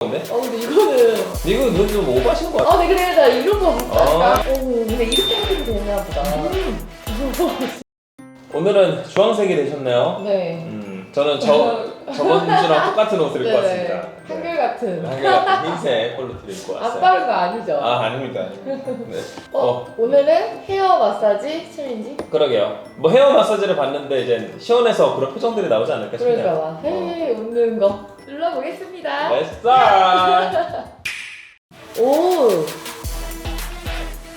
건데? 어 근데 이거는 이거 이거 좀 오버하시는 거 같아. 아 네, 그래 나 이런 거못 아. 어 근데 이렇게 하면 되나 보다 오늘은 주황색이 되셨네요. 네 음, 저는 저 저번 주랑 똑같은 옷을 입고 네네. 왔습니다. 한결같은 한결같은 흰색 폴로티를 입고 왔어요. 아빠는 거 아니죠? 아 아닙니다. 아닙니다. 네. 어, 어 오늘은 헤어 마사지 챌린지? 그러게요. 뭐 헤어 마사지를 봤는데 이제 시원해서 그런 표정들이 나오지 않을까 싶네요. 그러니까 막 헤헤 웃는 거 눌러보겠습니다 렛츠다. 오,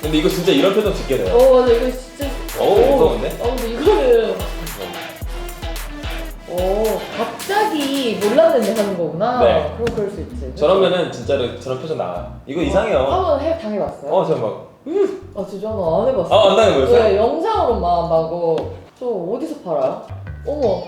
근데 이거 진짜 이런 표정 짓게 돼요. 오 맞아 이거 진짜 어우, 무서운데? 어 근데 이거는 오 갑자기 몰랐는데 하는 거구나 네. 그럼 그럴 수 있지 저러면은 진짜로 저런 표정 나와요. 이거 이상해요. 한번 해 당해봤어요? 어, 저 막, 아 진짜 저는 안 해봤어요 아, 안 당해보셨어요? 네, 영상으로만 하고 저 어디서 팔아요? 어머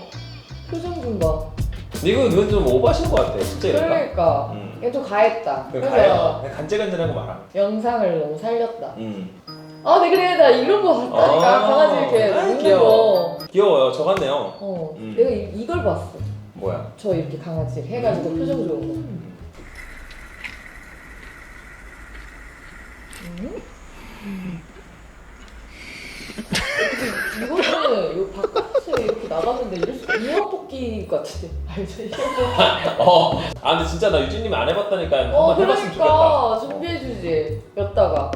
표정 좀 봐 이거, 이거 좀 오버하시는 것 같아. 진짜 이럴까? 그러니까 음. 이게 좀 가했다 그 그래서 가요. 그냥 간질간질하고 말아. 영상을 너무 살렸다 음. 아, 네, 그래. 나 이런 거 봤다니까. 아, 강아지 이렇게 아, 웃는 귀여워. 거. 귀여워요. 저 같네요. 어. 음. 내가 이, 이걸 봤어. 뭐야? 저 이렇게 강아지 해가지고 표정 좋은 거. 음. 이거는 요 바깥에 이렇게 나갔는데 이럴 수 뽑기 같은데. 알죠? 어. 아, 근데 진짜 나 유진님이 안 해봤다니까 어, 한번 해봤으면 그러니까. 좋겠다. 준비해주지. 였다가.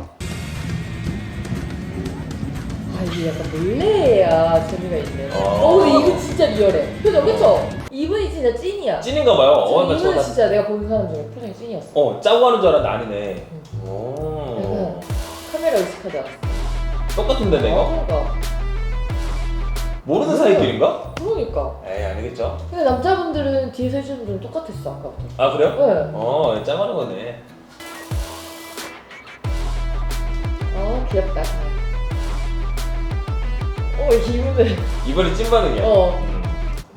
아, 이게 약간 놀래야 재미가 있네. 어. 어, 근데 이거 진짜 리얼해. 그죠? 그쵸? 이분이 진짜 찐이야. 찐인가 봐요. 어, 나 이분은 저거 진짜 내가 본 사람 중에 표정이 찐이었어. 어, 짜고 하는 줄 알았는데 아니네. 응. 오. 카메라 의식하지 않았어. 똑같은데 내가? 어, 그러니까. 모르는 사이끼리인가? 그러니까. 에이, 아니겠죠? 근데 남자분들은 뒤에서 해주는 분들은 똑같았어, 아까부터. 아, 그래요? 네. 어, 짜고 하는 거네. 어, 귀엽다. 어, 이분은. 이번에 찐 반응이야. 어. 음.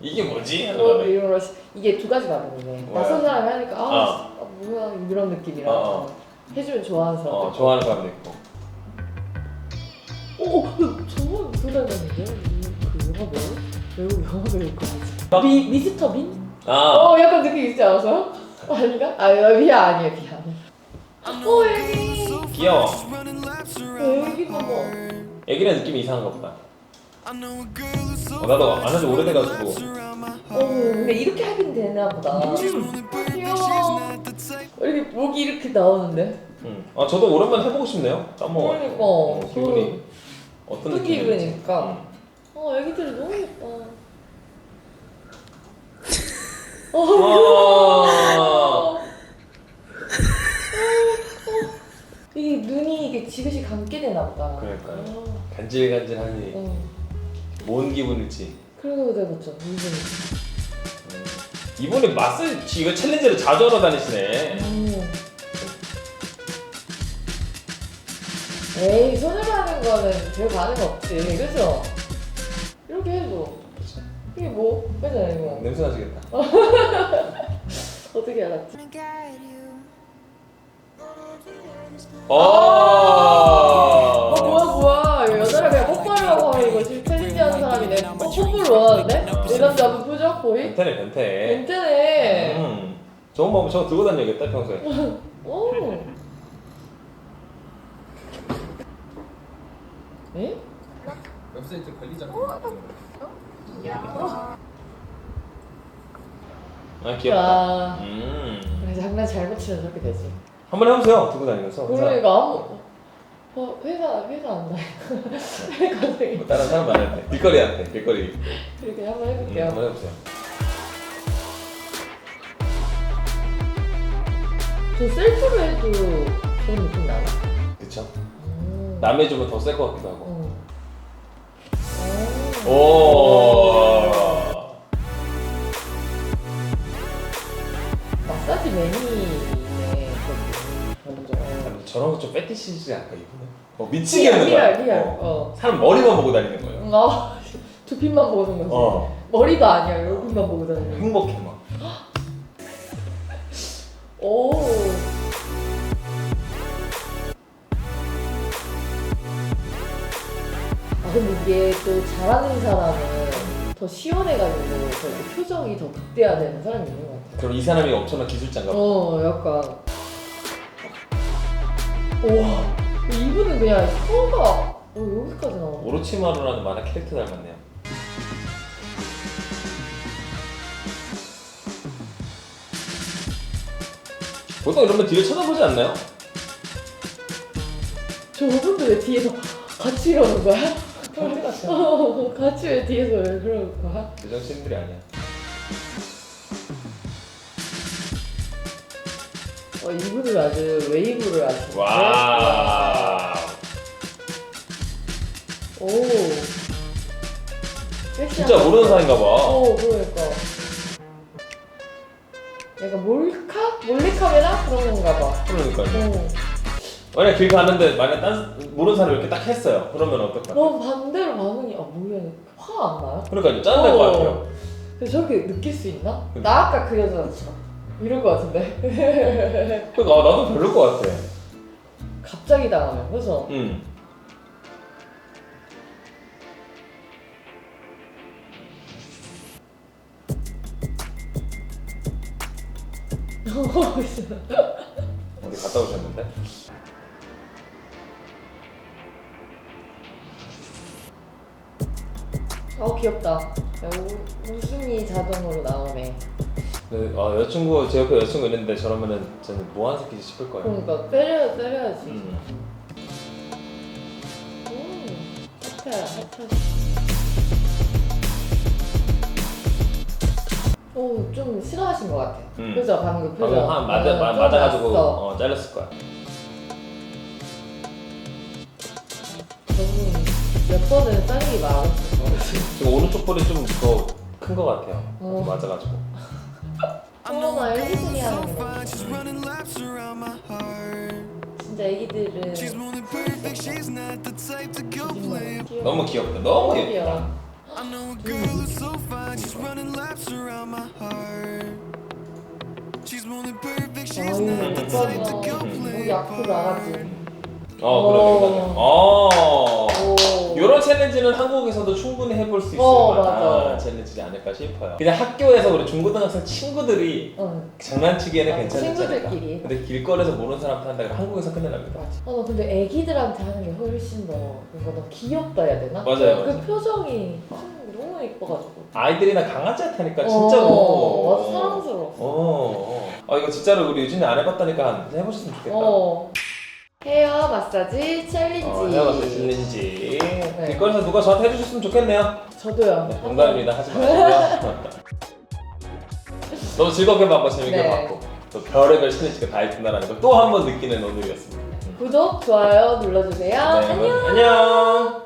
이게 뭐지? 하는 어, 거네. 이런 거. 이게 두 가지 반응이네. 뭐야? 낯선 사람이 하니까, 아, 어. 아, 뭐야, 이런 느낌이라. 어, 해주면 좋아하는 사람. 어, 좋아하는 사람도 있고. 오, 어, 누구 닮았는데? 그 영화 배우? 배우 영화 배우 거 미, 미스터 빈? 아, 어, 약간 느낌 있지? 어, 아닌가? 아, 비아 아니에요, 아니에요. 어, 애기. 귀여워. 어, 애기 봐봐. 애기랑 느낌이 이상한가 보다. 어, 나도 안 한지 오래돼가지고. 어, 근데 이렇게 하긴 되나 보다. 귀여워. 이렇게 목이 이렇게 나오는데? 음. 아, 저도 오랜만에 해보고 싶네요. 까먹어. 그러니까. 어, 기분이 어떤 또 느낌인지. 기분이니까. 음. 어, 애기들이 너무 예뻐. 아. 이 눈이 이게 지그시 감게 되나 보다. 그러니까요. 어, 간질간질하니 어. 뭔 기분일지. 그래서 내가 좀 이분이. 음. 이분이 마사지 이거 챌린지를 자주 하러 다니시네. 음. 에이 손으로 하는 거는 별 반응 없지, 그죠? 이렇게 해줘. 이게 뭐? 그죠 이거? 냄새 나시겠다. 어떻게 알았지? 어. 어 뭐야 뭐야 이거 여자를 그냥 뽀뽀하려고 하면 이거 지금 챌린지 하는 사람이네 어, 뽀뽀를 원하는데? 내 남자 한번 보자 거의? 변태네 변태. 괜찮네 음. 좋은 방법 저거 들고 다녀야겠다 평소에. 오 에? 웹사이트 관리자가 아 귀엽다. 야 음. 그래, 장난 잘못 치면 저렇게 되지 한번 해보세요 들고 다니면서. 그러니까 아무 어, 회사 회사 안 나요 갑자기 뭐 다른 사람 말할 때 길거리한테 길거리. 이렇게 한번 음, 해볼게요 한번 해보세요. 저 셀프로 해도 그런 느낌 나나? 그쵸? 음. 남의 주면 더셀것 같기도 하고. 어. 오. 마사지 매니네 먼저 저런 거 좀 패티시지 않을까 이분은? 어, 미치겠는 리얼 거야. 리얼 어. 어. 사람 머리만 보고 다니는 거예요. 응, 아, 두핀만 보고 는 거지 어. 머리가 아니야 얼굴만 보고 다니는 행복해 막. 오 근데 이게 또 잘하는 사람은 더 시원해가지고 더 이렇게 표정이 더 극대화되는 사람이 있는 것 같아 그럼 이 사람이 엄청난 기술자인가 봐. 어 약간 우와 이분은 그냥 혀가 어, 여기까지 나와 오로치마루라는 만화 캐릭터 닮았네요. 보통 이러면 뒤를 쳐다보지 않나요? 저분도 왜 뒤에서 같이 이러는 거야? 같아요. 어, 같이 왜 뒤에서 왜 그러는 거야? 제정신들이 아니야. 어, 이분은 아주 웨이브를 아주 와. 오 진짜 모르는 사이인가 봐. 어 그러니까 약간 몰카? 몰래 카메라? 그런 건가 봐 그러니까 요. 어. 만약 길 가는데 만약 딴 모르는 사람이 이렇게 딱 했어요. 그러면 어떨까? 너무 반대로 반응이 아 뭐야 화 안 나요? 그러니까 짜증날 것 어. 같아요. 근데 저렇게 느낄 수 있나? 나 아까 그 여자처럼 이럴 것 같은데 그러니까 아, 나도 별로일 것 같아. 갑자기 당하면 그래서 응. 어디 갔다 오셨는데? 어 귀엽다 야, 우- 웃음이 자동으로 나오네 네, 아 여자친구 제 옆에 여자친구 있는데 저러면은 저는 뭐하는 새끼지 싶을 거예요. 그러니까 때려 때려야지 음. 음 핫해 핫해 오좀 싫어하신 것 같아 음. 그죠 방금 표정 방금 한 맞아 어, 마, 좀 맞아가지고 났어. 어, 잘렸을 거야. 너무 몇 많았을 것 같아 지금 오른쪽 볼이 좀 더 큰 것 같아요. 어. 맞아가지고. 코로나 애기들이 하는 게 너무 음. 진짜 애기들은 너무 귀엽다. 너무 예쁘다. 귀여워 아유 오빠가 우리 앞으로 나가지 어 그러네. 어. 오. 이런 챌린지는 한국에서도 충분히 해볼 수 있을 어, 만한 맞아. 챌린지지 않을까 싶어요. 그냥 학교에서 우리 중고등학생 친구들이 어. 장난치기에는 아, 괜찮지 않을까. 친구들끼리. 근데 길거리에서 모르는 사람한테 한다 그러면 한국에서 큰일 납니다. 맞아. 아, 나 근데 애기들한테 하는 게 훨씬 더 뭔가 더 귀엽다 해야 되나? 맞아요, 그 맞아요. 표정이 너무 예뻐가지고. 아이들이나 강아지한테 하니까 진짜로. 어, 맞아 사랑스러워. 어, 어. 아 이거 진짜로 우리 유진이 안 해봤다니까 해보셨으면 좋겠다. 어. 헤어 마사지 챌린지. 어, 헤어마사지 챌린지. 네. 길거리에서 누가 저한테 해주셨으면 좋겠네요. 저도요. 네, 농담입니다. 하지 마시고요. 너무 즐겁게 봤고 재밌게 네. 봤고 또 별의별 챌린지가 다 있구나라는 걸 또 한 번 느끼는 오늘이었습니다. 구독, 좋아요 눌러주세요. 네, 안녕. 안녕.